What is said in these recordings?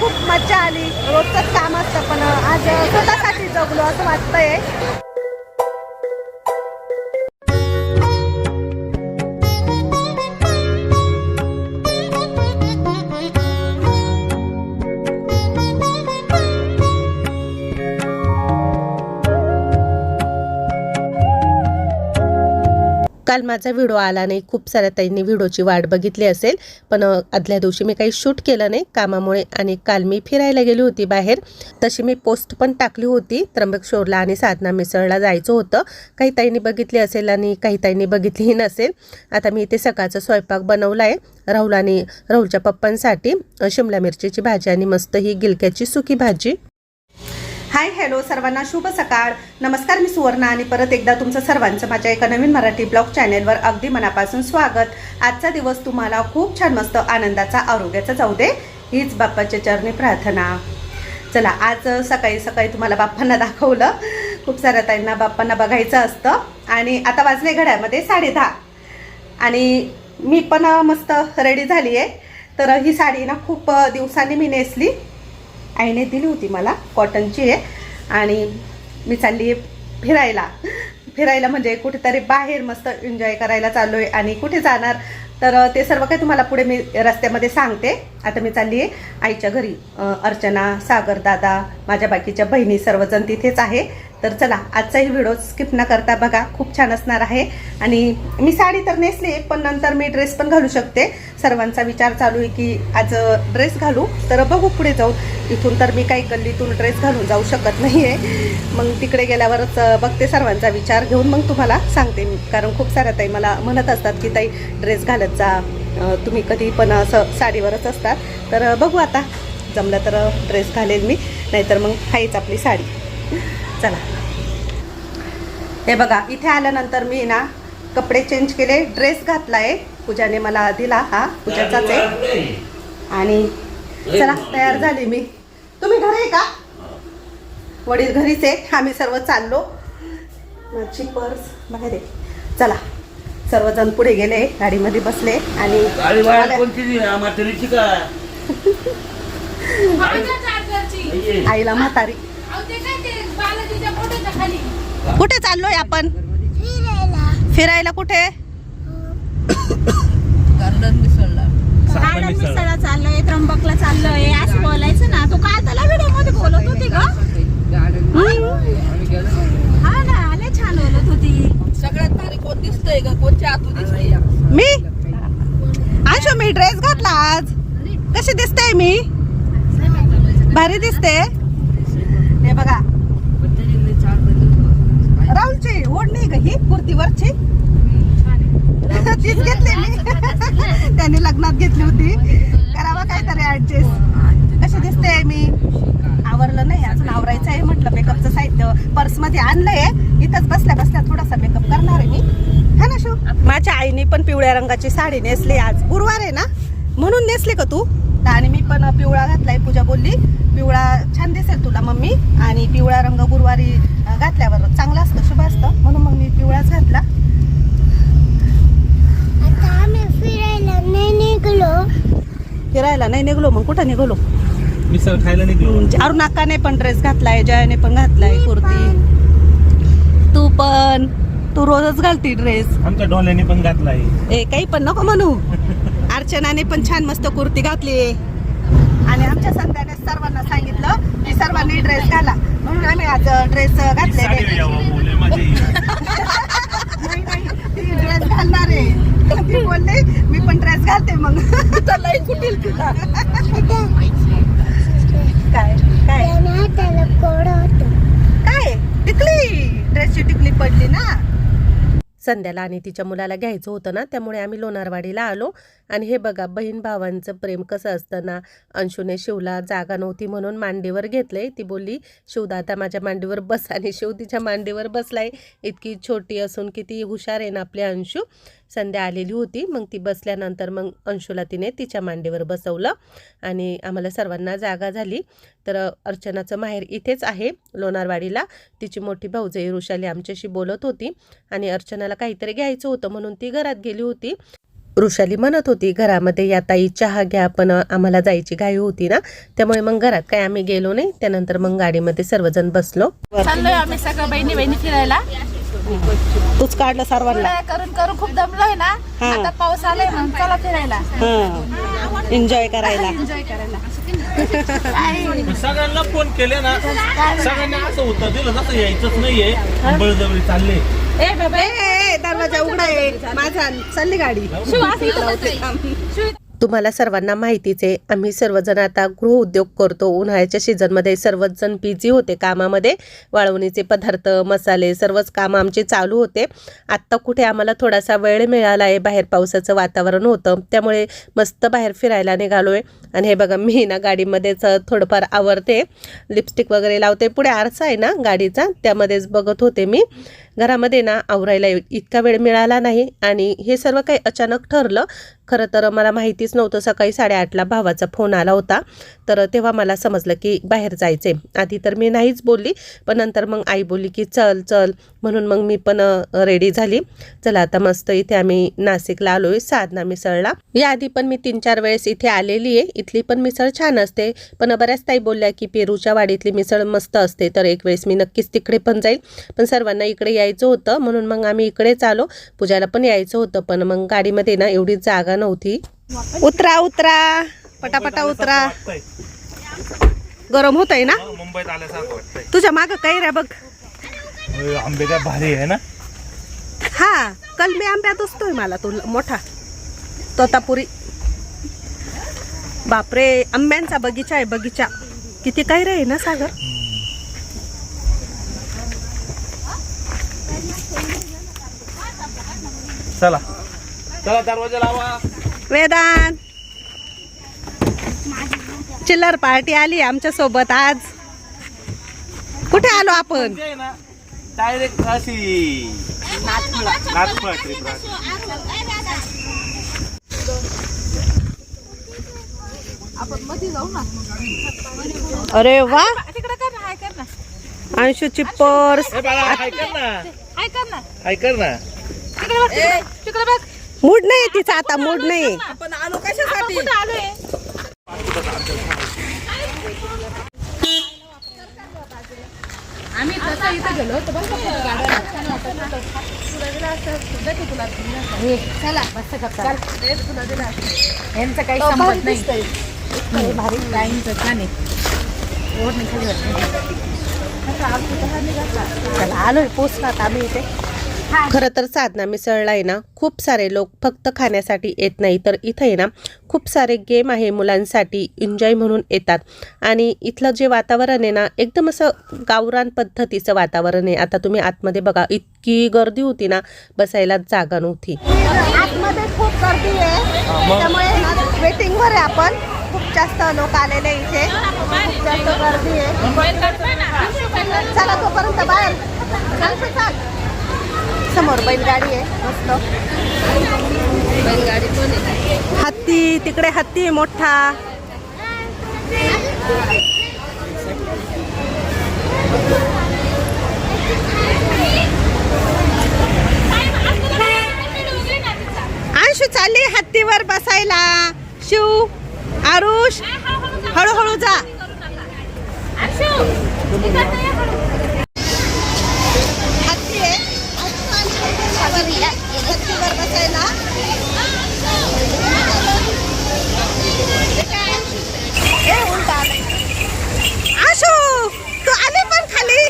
खूप मजा आली. रोजचंच काम असतं पण आज स्वतःसाठी जगलो असं वाटतंय. काल माझा व्हिडिओ आला नाही. खूप साऱ्या ताईंनी व्हिडिओची वाट बघितली असेल. पण आदल्या दिवशी मी काही शूट केलं नाही कामामुळे आणि काल मी फिरायला गेली होती बाहेर. तशी मी पोस्ट पण टाकली होती. त्र्यंबकेश्वरला आणि साधना मिसळला जायचं होतं. काही ताईंनी बघितली असेल आणि काही ताईंनी बघितलीही नसेल. आता मी इथे सकाळचा स्वयंपाक बनवला आहे राहुल आणि राहुलच्या पप्पांसाठी शिमला मिरचीची भाजी आणि मस्त ही गिलक्याची सुकी भाजी. हाय हॅलो सर्वांना शुभ सकाळ. नमस्कार मी सुवर्णा आणि परत एकदा तुमचं सर्वांचं माझ्या एका नवीन मराठी ब्लॉग चॅनेलवर अगदी मनापासून स्वागत. आजचा दिवस तुम्हाला खूप छान मस्त आनंदाचा आरोग्याचा जाऊ दे हीच बाप्पाच्या चरणी प्रार्थना. चला आज सकाळी सकाळी तुम्हाला बाप्पांना दाखवलं. खूप साऱ्या ताईंना बाप्पांना बघायचं असतं. आणि आता वाजले घड्यामध्ये साडे दहा. आणि मी पण मस्त रेडी झाली आहे तर ही साडी ना खूप दिवसांनी मी नेसली. आईने दिली होती मला कॉटनची आहे आणि मी चालली आहे फिरायला. फिरायला म्हणजे कुठेतरी बाहेर मस्त एन्जॉय करायला चाललो आहे आणि कुठे जाणार? तर ते सर्व काही तुम्हाला पुढे मी रस्त्यामध्ये सांगते. आता मी चालली आहे आईच्या घरी. अर्चना सागर दादा माझ्या बाकीच्या बहिणी सर्वजण तिथेच आहे. तर चला आजचाही व्हिडिओ स्किप न करता बघा खूप छान असणार आहे. आणि मी साडी तर नेसली पण नंतर मी ड्रेस पण घालू शकते. सर्वांचा विचार चालू आहे की आज ड्रेस घालू तर बघू पुढे जाऊ. इथून तर मी काही गल्लीतून ड्रेस घालून जाऊ शकत नाही आहे मग तिकडे गेल्यावरच बघते सर्वांचा विचार घेऊन मग तुम्हाला सांगते मी. कारण खूप साऱ्या ताई मला म्हणत असतात की ताई ड्रेस घालत जा. तुम्ही कधी पण असं साडीवरच असतात. तर बघू आता. जमलं तर ड्रेस घालेल मी. नाहीतर मग हाईच आपली साडी. चला. हे बघा इथे आल्यानंतर मी ना कपडे चेंज केले ड्रेस घातलाय. पूजाने मला दिला हा पूजाचाच आहे. आणि चला तयार झाली मी. तुम्ही घरी आहे का? वडील घरीच आहे आम्ही सर्व चाललो. माझी पर्स बाहेर आहे. चला सर्वजण पुढे गेले गाडीमध्ये बसले आणि. आईला म्हातारी. कुठे चाललोय आपण? फिरायला. कुठे? गार्डन मिसळला. चाललोय त्र्यंबकला चाललोय असं बोलायचं ना. तू काल त्याला व्हिडिओमध्ये बोलत होती ग. हा ना आले छान बोलत होती. सगळ्यात भारी कोण दिसतंय का कोणच्या दिसतंय? मी? आशो मी ड्रेस घातला आज. कशी दिसते मी? भारी दिसते. हे बघा. राहुलची ओढणी का ही? कुर्तीवरची? तीच घेतली मी. त्याने लग्नात घेतली होती. करावा काय तरी ऍडजस्ट कशी दिसते मी? आवरलं नाही अजून आवरायचं आहे म्हटलं मेकअपचं साहित्य. पर्समध्ये आणलंय. इथंच बसल्या बसल्या थोडासा मेकअप करणार आहे मी. हा ना शो? माझ्या आईने पण पिवळ्या रंगाची साडी नेसली आज. गुरुवार आहे ना? म्हणून नेसली का तू? आणि मी पण पिवळा घातलाय पूजा बोलली. पिवळा छान दिसेल तुला मम्मी. आणि पिवळा रंग गुरुवारी घातल्यावर चांगला असतं शुभ असतं. म्हणून मग मी पिवळाच घातला. फिरायला नाही निघलो. फिरायला नाही निघलो मग कुठं निघलो? मिसळ खायला निघलो. अरुणाकाने पण ड्रेस घातलाय जयाने पण घातलाय कुर्ती. तू पण. तू रोजच घालती ड्रेस आमच्या डोल्याने पण घातलाय. ए काही पण नको म्हणू. अर्चनाने पण छान मस्त कुर्ती घातली. आणि आमच्या संध्याने सर्वांना सांगितलं की सर्वांनी ड्रेस घाला. म्हणून आम्ही आज ड्रेस घातले नाही नाही ती ड्रेस घालणार आहे. ती बोलली मी पण ड्रेस घालते मग. लई कुठील तुला. काय काय? काय? टिकली. ड्रेसची टिकली पडली ना? संध्याला आणि तिच्या मुलाला घ्यायचं होतं ना त्यामुळे आम्ही लोणारवाडीला आलो. आणि हे बघा बहीण भावांचं प्रेम कसं असतं ना अंशूने शिवला जागा नव्हती म्हणून मांडीवर घेतलंय. ती बोलली शिवदाता माझ्या मांडीवर बस आणि शिव तिच्या मांडीवर बसलाय. इतकी छोटी असून किती हुशार आहे ना आपले अंशू. संध्या आलेली होती. मग ती बसल्यानंतर मग अंशुला तिने तिच्या मांडीवर बसवलं आणि आम्हाला सर्वांना जागा झाली. तर अर्चनाचं माहेर इथेच आहे लोणारवाडीला. तिची मोठी भाऊजाई ऋषाली आमच्याशी बोलत होती आणि अर्चनाला काहीतरी घ्यायचं होतं म्हणून ती घरात गेली होती. वृषाली म्हणत होती घरामध्ये या ताई चहा घ्या पण आम्हाला जायची घाई होती ना त्यामुळे मग घरात काय आम्ही गेलो नाही. त्यानंतर मग गाडीमध्ये सर्वजण बसलो. आम्ही सगळं बहिणी बहिणी फिरायला. तूच काढलं सर्वांना. करून करून खूप दमलोय ना? आता पाऊस आलाय म्हणून चला फिरायला. एन्जॉय करायला. एन्जॉय करायला. सगळ्यांना फोन केले ना सगळ्यांनी असं उत्तर दिलं जसं यायचंच नाहीये. बळजबरी चालले. ए बाबा. दरवाजा उघडा आहे माझा चालली गाडी. शिव असं इथं बसायचं. शिव तुम्हाला सर्वांना माहितीच आहे आम्ही सर्वजण आता गृहउद्योग करतो. उन्हाळ्याच्या सीझनमध्ये सर्वच जण बिझी होते कामामध्ये. वाळवणीचे पदार्थ मसाले सर्वच कामं आमचे चालू होते. आत्ता कुठे आम्हाला थोडासा वेळ मिळाला आहे बाहेर पावसाचं वातावरण होतं. त्यामुळे मस्त बाहेर फिरायला निघालो आहे आणि हे बघा मी ना गाडीमध्येच थोडंफार आवरते. लिपस्टिक वगैरे लावते. पुढे आरसा आहे ना गाडीचा त्यामध्येच बघत होते मी. घरामध्ये ना आवरायला इतका वेळ मिळाला नाही. आणि हे सर्व काही अचानक ठरलं. खरं तर मला माहितीच नव्हतं. सकाळी साडेआठला भावाचा फोन आला होता. तर तेव्हा मला समजलं की बाहेर जायचे आधी तर मी नाहीच बोलली पण नंतर मग आई बोलली की चल चल. म्हणून मग मी पण रेडी झाली. चला आता मस्त इथे आम्ही नाशिकला आलोय साधना मिसळला. याआधी पण मी तीन चार वेळेस इथे आलेली आहे. इथली पण मिसळ छान असते. पण बऱ्याच ताई बोलल्या की पेरूच्या वाडीतली मिसळ मस्त असते. तर एक वेळेस मी नक्कीच तिकडे पण जाईल. पण सर्वांना इकडे यायचं होतं. म्हणून मग आम्ही इकडेच आलो. पूजाला पण यायचं होतं. पण मग गाडीमध्ये ना एवढी जागा नव्हती. उतरा उतरा. पटापटा उतरा. गरम होत आहे ना? मुंबईत आल्यासारखं वाटतंय. तुझ्या माग काही रे बघ? आंबे काय भारी आहे ना? हा कलमी आंब्यात असतोय मला तो मोठा. तोतापुरी. बापरे आंब्यांचा बगीचा आहे बगीचा. किती काही रे ना सागर? चला. चला दरवाजा लावा. वेदांत. चिल्लर पार्टी आली आमच्यासोबत आज. कुठे आलो आपण? डायरेक्ट अशी नाचपळ ट्रिप अरे वा. तिकडे कर ना हाय कर ना. अंशूची पर्स. हाय कर ना. हाय कर ना. हाय कर ना. तिकडे बघ तिकडे. तिकडे बघ. मूड नाही तिचा आता मूड नाही आपण आलो कशासाठी? कुठं आलोय आम्ही तसं इथं गेलो होतो बघ गाड्या चला बस गप्पा. यांचं काही संपत नाही. भारी लाईनचं छान आहे. वाटते. चला आलोय पोचलात आम्ही इथे. खरं तर साधना मिसळला आहे ना खूप सारे लोक फक्त खाण्यासाठी येत नाही तर इथं आहे ना खूप सारे गेम आहे मुलांसाठी एन्जॉय म्हणून येतात. आणि इथलं जे वातावरण आहे ना एकदम असं गावरान पद्धतीचं वातावरण आहे. आता तुम्ही आतमध्ये बघा इतकी गर्दी होती ना बसायला जागा नव्हती. आतमध्ये खूप गर्दी आहे. त्यामुळे वेटिंगवर आहे आपण. खूप जास्त लोक आलेले इथे. खूप जास्त गर्दी आहे. चला तोपर्यंत बाहेर. चाल चाल. समोर बैलगाडी आहे मस्त. बैलगाडी पण हत्ती तिकडे हत्ती मोठा. अंशू चालली हत्तीवर बसायला. शिव आरुष हळूहळू जा हत्ती आहे हत्तीवर बसायला आशू तू आले पण खाली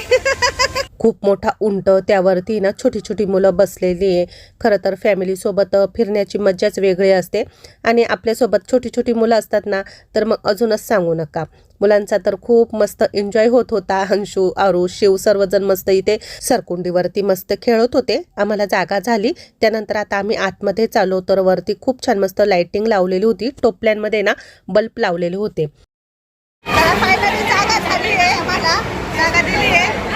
खूप मोठा उंट त्यावरती ना छोटी छोटी मुलं बसलेली आहे. खरं तर फॅमिलीसोबत फिरण्याची मज्जाच वेगळी असते. आणि आपल्यासोबत छोटी छोटी मुलं असतात ना तर मग अजूनच सांगू नका. मुलांचा तर खूप मस्त एन्जॉय होत होता. हंशू आरू शिव सर्वजण मस्त इथे सरकुंडीवरती मस्त खेळत होते. आम्हाला जागा झाली. त्यानंतर आता आम्ही आतमध्ये चाललो तर वरती खूप छान मस्त लाइटिंग लावलेली होती. टोपल्यांमध्ये ना बल्ब लावलेले होते. जागा झाली आहे आम्हाला. जागा दिली आहे.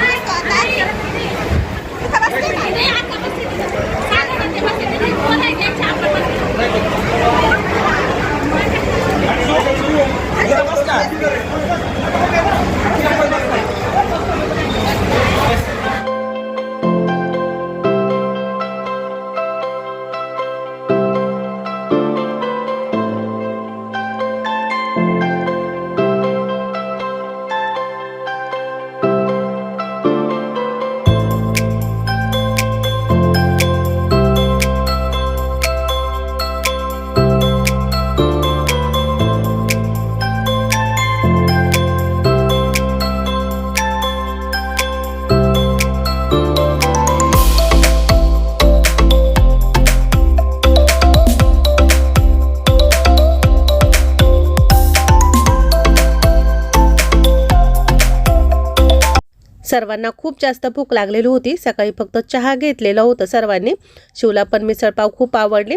सर्वांना खूप जास्त भूक लागलेली होती. सकाळी फक्त चहा घेतलेलं होतं सर्वांनी. शिवला पण मिसळपाव खूप आवडली.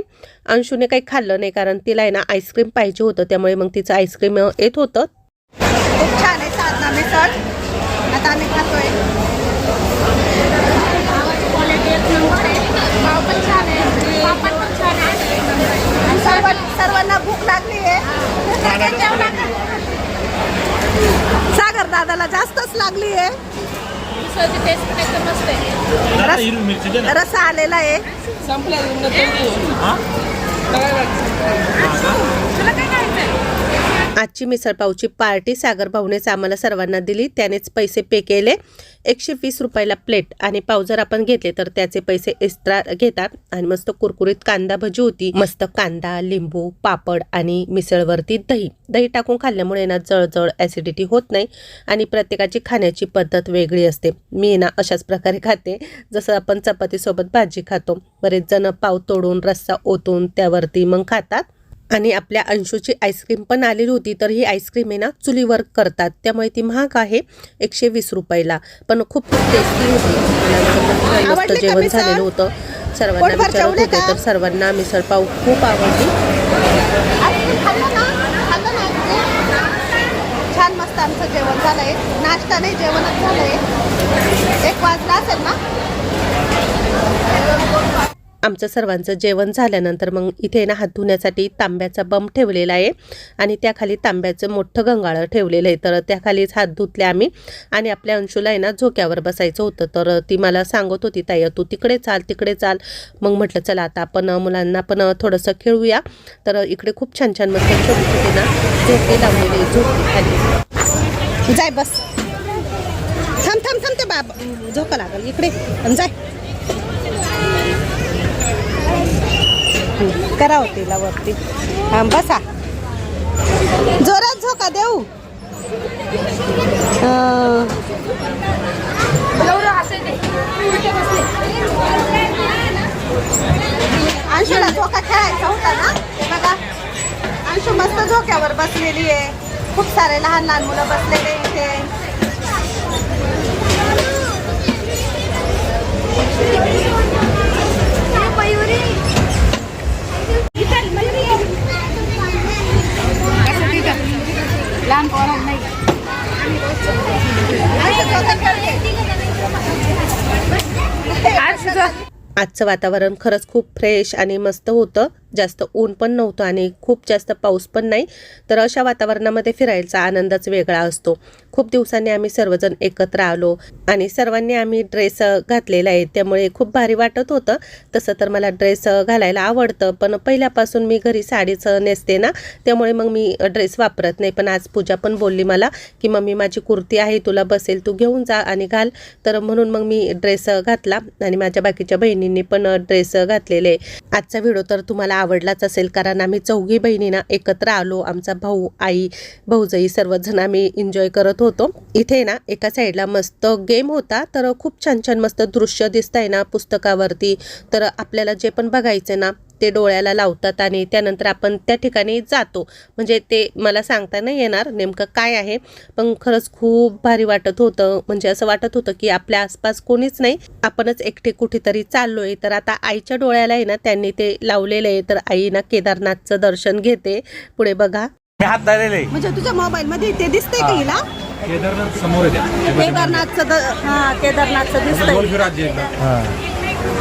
अंशूने काही खाल्लं नाही कारण तिला आहे ना आईस्क्रीम पाहिजे होतं. त्यामुळे मग तिचं आईस्क्रीम येत होतं. खूप छान आहे साधना मिसळ. आता आम्ही खातोय. सर्वांना भूक लागली आहे. सागर दादाला जास्तच लागली आहे. मिसळची टेस्ट एकदम मस्त आहे. दादा, हिरवी मिरची दे ना. रसा आलेला आहे. हा? तुला काय आजची मिसळपावची पार्टी सागर भाऊनेच आम्हाला सर्वांना दिली. त्यानेच पैसे पे केले. एकशे वीस रुपयाला प्लेट आणि पाव जर आपण घेतले तर त्याचे पैसे एक्स्ट्रा घेतात. आणि मस्त कुरकुरीत कांदा भजी होती. मस्त कांदा लिंबू पापड आणि मिसळवरती दही. दही टाकून खाल्ल्यामुळे ना जळजळ ॲसिडिटी होत नाही आणि प्रत्येकाची खाण्याची पद्धत वेगळी असते. मी ना अशाच प्रकारे खाते. जसं आपण चपातीसोबत भाजी खातो. बरेच जण पाव तोडून रस्सा ओतून त्यावरती मग खातात. आणि आपल्या अंशूची आईस्क्रीम पण आलेली होती तर ही आईस्क्रीम आहे ना चुलीवर करतात. त्यामुळे ती महाग आहे एकशे वीस रुपयाला. पण खूप खूप टेस्टी होती. मस्त जेवण? झालेलं होतं. सर्वांना विचारत होते? तर सर्वांना मिसळपाव खूप आवडली. छान मस्त आमचं जेवण झालंय. नाश्ता नाही जेवणच झालंय. एक वाजला असेल ना? आमचं सर्वांचं जेवण झाल्यानंतर मग इथे ना हात धुण्यासाठी तांब्याचा बंब ठेवलेला आहे. आणि त्याखाली तांब्याचं मोठं गंगाळं ठेवलेलं आहे. तर त्याखालीच हात धुतले आम्ही. आणि आपल्या अंशूला आहे ना झोक्यावर बसायचं होतं. तर ती मला सांगत होती ताई तू तिकडे चाल तिकडे चाल. मग म्हटलं चला आता आपण मुलांना पण थोडंसं खेळूया. तर इकडे खूप छान छान मस्त ना झोके लावलेले झोके खाली. जाय बस. थांब थांब थांब ते बाब. झोका लागल. इकडे. जाय. करा तिला वरती. बसा. जोरात झोका देऊ. अंशुला झोका खेळायचा होता ना? बघा. अंशू मस्त झोक्यावर बसलेली आहे. खूप सारे लहान लहान मुलं बसलेले इथे लहान पोरांना नाही आजचं वातावरण खरंच खूप फ्रेश आणि मस्त होतं. जास्त ऊन पण नव्हतं आणि खूप जास्त पाऊस पण नाही तर अशा वातावरणामध्ये फिरायचा आनंदच वेगळा असतो. खूप दिवसांनी आम्ही सर्वजण एकत्र आलो आणि सर्वांनी आम्ही ड्रेस घातलेला आहे त्यामुळे खूप भारी वाटत होतं. तसं तर मला ड्रेस घालायला आवडतं पण पहिल्यापासून मी घरी साडीच नेसते ना त्यामुळे मग मी ड्रेस वापरत नाही. पण आज पूजा पण बोलली मला की मम्मी माझी कुर्ती आहे तुला बसेल तू घेऊन जा आणि घाल. तर म्हणून मग मी ड्रेस घातला आणि माझ्या बाकीच्या बहिणींनी पण ड्रेस घातलेले. आजचा व्हिडिओ तर तुम्हाला आवडलाच असेल कारण आम्ही चौघी बहिणींना एकत्र आलो आमचा भाऊ आई भाऊजाई सर्वजण आम्ही एन्जॉय करत होतो. इथे ना एका साईडला मस्त गेम होता तर खूप छान छान मस्त दृश्य दिसत आहे ना पुस्तकावरती. तर आपल्याला जे पण बघायचं ना ते डोळ्याला लावतात आणि त्यानंतर आपण त्या ठिकाणी जातो. म्हणजे ते मला सांगता नाही येणार नेमकं काय आहे पण खरंच खूप भारी वाटत होतं. म्हणजे असं वाटत होतं की आपल्या आसपास कोणीच नाही. आपणच एकटे कुठेतरी चाललोय. तर आता आईच्या डोळ्याला आहे ना त्यांनी ते लावलेलं आहे. तर आई ना केदारनाथचं दर्शन घेते. पुढे बघा. म्हणजे तुझ्या मोबाईल मध्ये ते दिसतंय का हिला? केदारनाथ समोर आहे केदारनाथचं हा केदारनाथचं दिसतंय.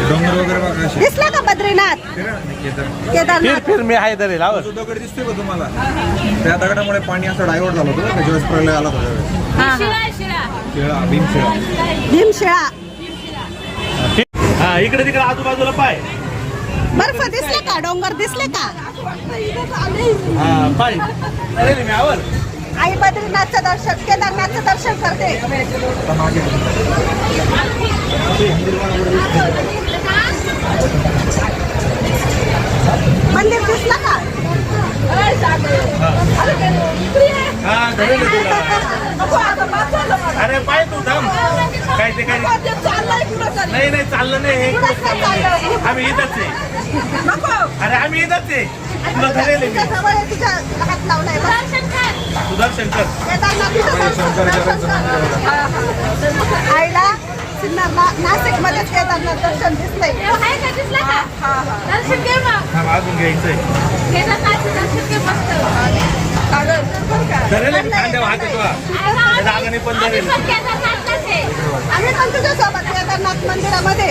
डोंगर वगैरे बघा असे. दिसला का बद्रीनाथ? फिरा. ना, केदार फिर केदारनाथ फिर मी आहे धरेल आवर तो दगड दिसतोय का तुम्हाला. त्या दगडामुळे पाणी असं डायव्हर्ट झालं होतं त्याच्या वेळेस प्रलय आला होता त्यावेळेस. हा, हा. शिळा भीमशिळा. भीमशिळा. हा इकडे तिकडे आजूबाजूला पाय. बर्फ दिसले का? डोंगर दिसले का? हा पाय. मी आवर. आई बद्रीनाथचं दर्शन केदारनाथचं दर्शन करते. मंदिर दिसलं का? हा अरे पाय तू थांब. काय ते काय? नाही नाही चाललं नाही इकडेच चाललं नाही. आम्ही इथंच आहे. अरे आम्ही इथंच आहे. तुला धरेल मी. दर्शन. आईला नाशिकमध्ये केदारनाथ दर्शन दिसतंय. थांब, अजून घ्यायचंय. रागाने पण आम्ही पण तुझ्यासोबत केदारनाथ मंदिरामध्ये.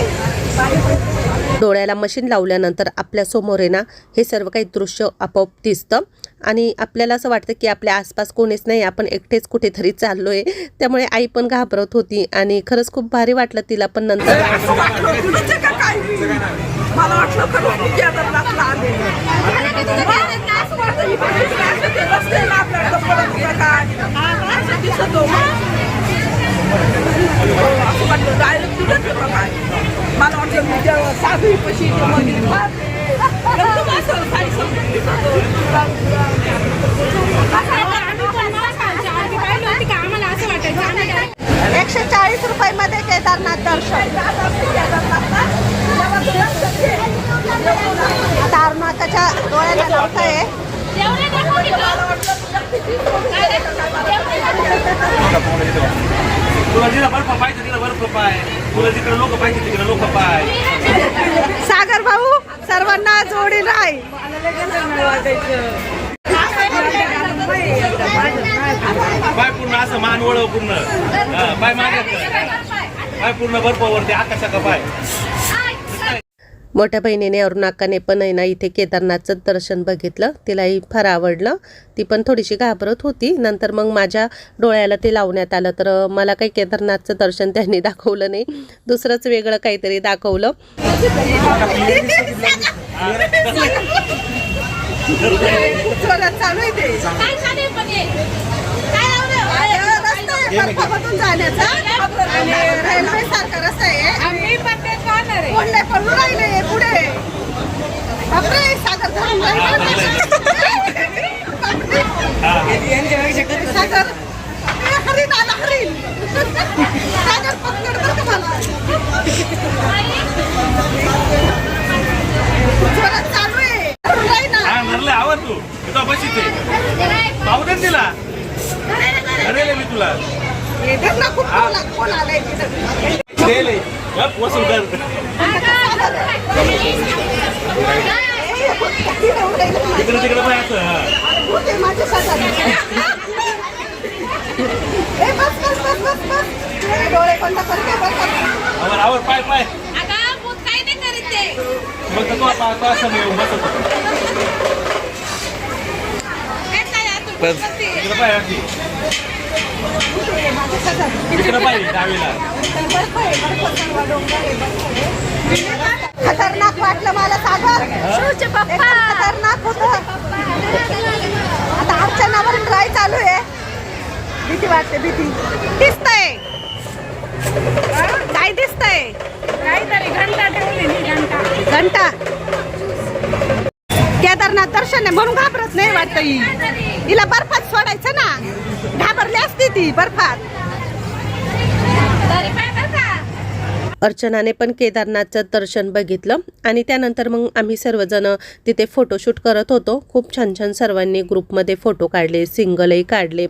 डोळ्याला मशीन लावल्यानंतर आपल्यासमोर आहे ना हे सर्व काही दृश्य आपोआप दिसतं. आणि आपल्याला असं वाटतं की आपल्या आसपास कोणीच नाही आपण एकटेच कुठेतरी चाललो आहे त्यामुळे आई पण घाबरत होती आणि खरंच खूप भारी वाटलं तिला पण नंतर. वाटलं मला वाटलं खरं मी केदारनाथला आले असं वाटतं ही बाईची असं ते रस्ते ना आपल्याकडं पडत का काय असं दिसत होतं. असं वाटलं डायरेक्ट तुझंच होतं काय मला वाटलं मी जेव्हा साधू पशी मंदिर एकदम असं दिसत एकशे चाळीस रुपये मध्ये केदारनाथ दर्शन. तारनाथाच्या डोळ्याला लावताय. तुला जिला बर्फ पाहिजे तिला बर्फ पाय सागर भाऊ सर्वांना जोडी राय. पाय पूर्ण असं मान वळव पूर्ण. हा, पाय मागे. कर. पाय पूर्ण बर्फावरती आकाशा का पाय मोठ्या बहिणीने अरुणाकाने पण आहे ना इथे केदारनाथचं दर्शन बघितलं. तिलाही फार आवडलं. ती पण थोडीशी घाबरत होती. नंतर मग माझ्या डोळ्याला ते लावण्यात आलं. तर मला काही केदारनाथचं दर्शन त्यांनी दाखवलं नाही. दुसरंच वेगळं काहीतरी दाखवलं. चालू रस्ता जाण्याचा आणि रेल्वे सारखा रस्ता आहे. कोंडे पडून राहिले पुढे. बापरे सागर धरून राहिलं. बापरे. सागर. ए, हरीण आला हरीण सागर पकड बरं का मला. जोरात चालू आहे. धरून राही ना. आवर तू. तुझा बशी ते पाहू दे तिला. धरेल मी तुला धर ना, खूप फोन- फोन आलाय तिथं. धरेल आहे. गप, वसूल कर तिकडे तिकडे पण असं हा. होते माझ्या शेजारी. ए, बस, बस, बस, बस, बस. डोळे- डोळे बंद कर के बस. आवर आवर पाय पाय मग तर तो आता तो असं बसत पाय डावीला बर्फ आहे, बर्फ आहे. खतरनाक वाटलं मला सागर. एकदम खतरनाक होत. आता अर्चनावर ट्राय चालू आहे. भीती वाटते भीती. दिसतंय. काय दिसतंय? घंटा? केदारनाथ दर्शन आहे म्हणून घाबरत नाही वाटत ही. हिला बर्फात सोडायचं ना. घाबरली असती ती बर्फात. अर्चनाने पण केदारनाथचं दर्शन बघितलं आणि त्यानंतर मग आम्ही सर्वजण तिथे फोटोशूट करत होतो. खूप छान छान सर्वांनी ग्रुपमध्ये फोटो काढले सिंगलही काढले.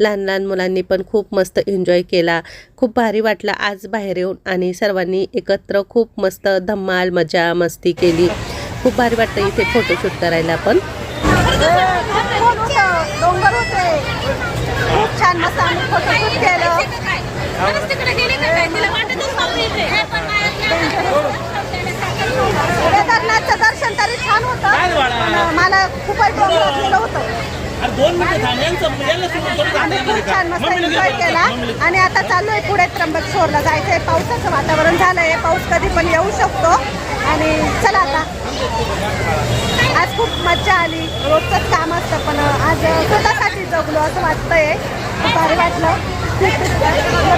लहान लहान मुलांनी पण खूप मस्त एन्जॉय केला. खूप भारी वाटलं आज बाहेर येऊन आणि सर्वांनी एकत्र खूप मस्त धम्माल मजा मस्ती केली. खूप भारी वाटतं इथे फोटोशूट करायला पण. डोंगर होते खूप छान मस्त आम्ही फोटोशूट केलं केदारनाथचं दर्शन तरी छान होतं मला खूपच डोंगर होतं. खूप? छान मस्त एन्जॉय केला. आणि आता चाललोय पुढे त्र्यंबकेश्वरला जायचंय. पावसाचं वातावरण झालंय. पाऊस कधी पण येऊ शकतो. आणि चला आता. आज खूप मज्जा आली. रोजचंच काम असतं पण आज स्वतःसाठी जगलो असं वाटतंय. खूप भारी वाटलं.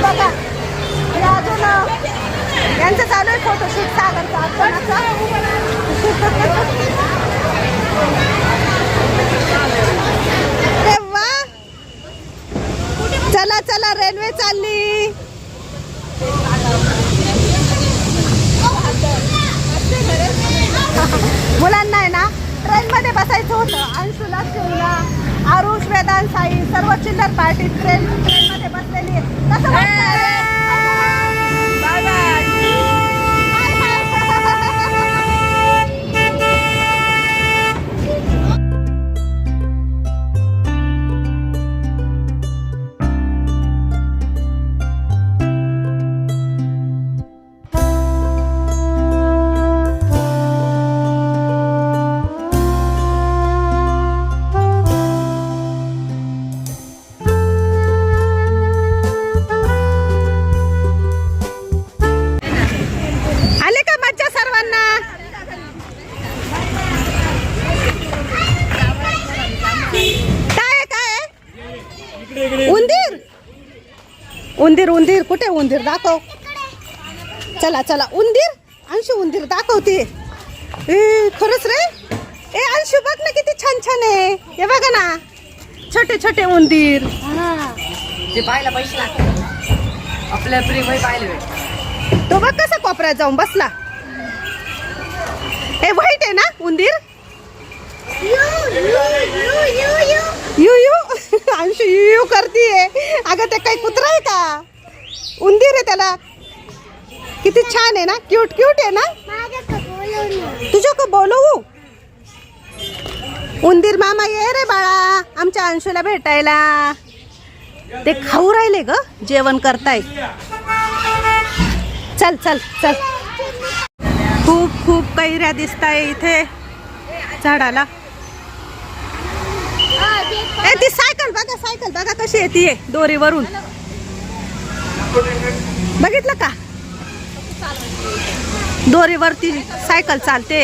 बघा. हे अजून यांचं चालू आहे फोटोशूट सागरचा अरे वा चला चला रेल्वे चालली. मुलांना आहे ना ट्रेनमध्ये बसायचं होतं. अंशुला शिवला आरुष वेदांत साई सर्व चिल्लर पार्टी ट्रेन ट्रेनमध्ये बसलेली आहे कुठे उंदीर? दाखव. चला चला. उंदीर? अंशू उंदीर दाखवते. ए खरंच रे? ए अंशू बघ ना किती छान छान आहे. हे बघा ना. छोटे छोटे उंदीर. ते पाहायला पैसे लागतात. आपल्या प्रेम पाहिले भेट तो बघ कसा कोपऱ्यात जाऊन बसला. ए व्हाईट आहे ना उंदीर? यू यू. अंशू यू यू करतीये. अगं ते काही कुत्रा आहे का? उंदीर आहे त्याला. किती छान आहे ना? क्यूट क्यूट आहे ना? तुझ्या का बोलवू उंदीर मामा ये रे बाळा आमच्या अंशूला भेटायला. ते खाऊ राहिले ग जेवण करताय. चल चल चल. खूप खूप कैऱ्या दिसत आहे इथे झाडाला. ए ती सायकल बघा सायकल बघा कशी येते दोरीवरून. बघितलं का? दोरीवरती सायकल चालते.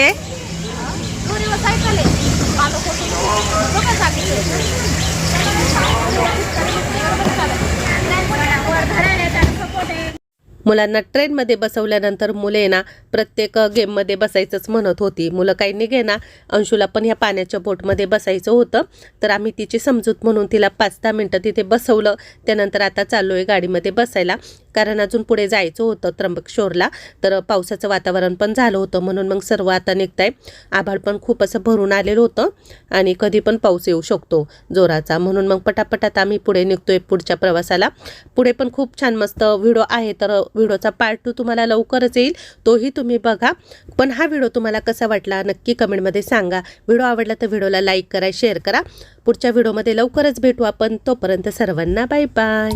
मुलांना ट्रेनमध्ये बसवल्यानंतर मुले ना प्रत्येक गेममध्ये बसायचंच म्हणत होती. मुलं काही निघे ना अंशूला पण ह्या पाण्याच्या बोटमध्ये बसायचं होतं. तर आम्ही तिची समजूत म्हणून तिला पाच दहा मिनटं तिथे बसवलं. त्यानंतर आता चाललो आहे गाडीमध्ये बसायला. कारण अजून पुढे जायचं होतं त्र्यंबकेश्वरला. तर पावसाचं वातावरण पण झालं होतं. म्हणून मग सर्व आता निघताय. आभाळ पण खूप असं भरून आलेलं होतं. आणि कधी पण पाऊस येऊ शकतो जोराचा. म्हणून मग पटापटात आम्ही पुढे निघतोय पुढच्या प्रवासाला. पुढे पण खूप छान मस्त व्हिडिओ आहे. तर व्हिडिओचा पार्ट टू तुम्हाला लवकरच येईल. तोही तुम्ही बघा. पण हा व्हिडिओ तुम्हाला कसा वाटला नक्की कमेंटमध्ये सांगा. व्हिडिओ आवडला तर व्हिडिओला लाईक करा शेअर करा. पुढच्या व्हिडिओमध्ये लवकरच भेटू आपण. तोपर्यंत सर्वांना बाय बाय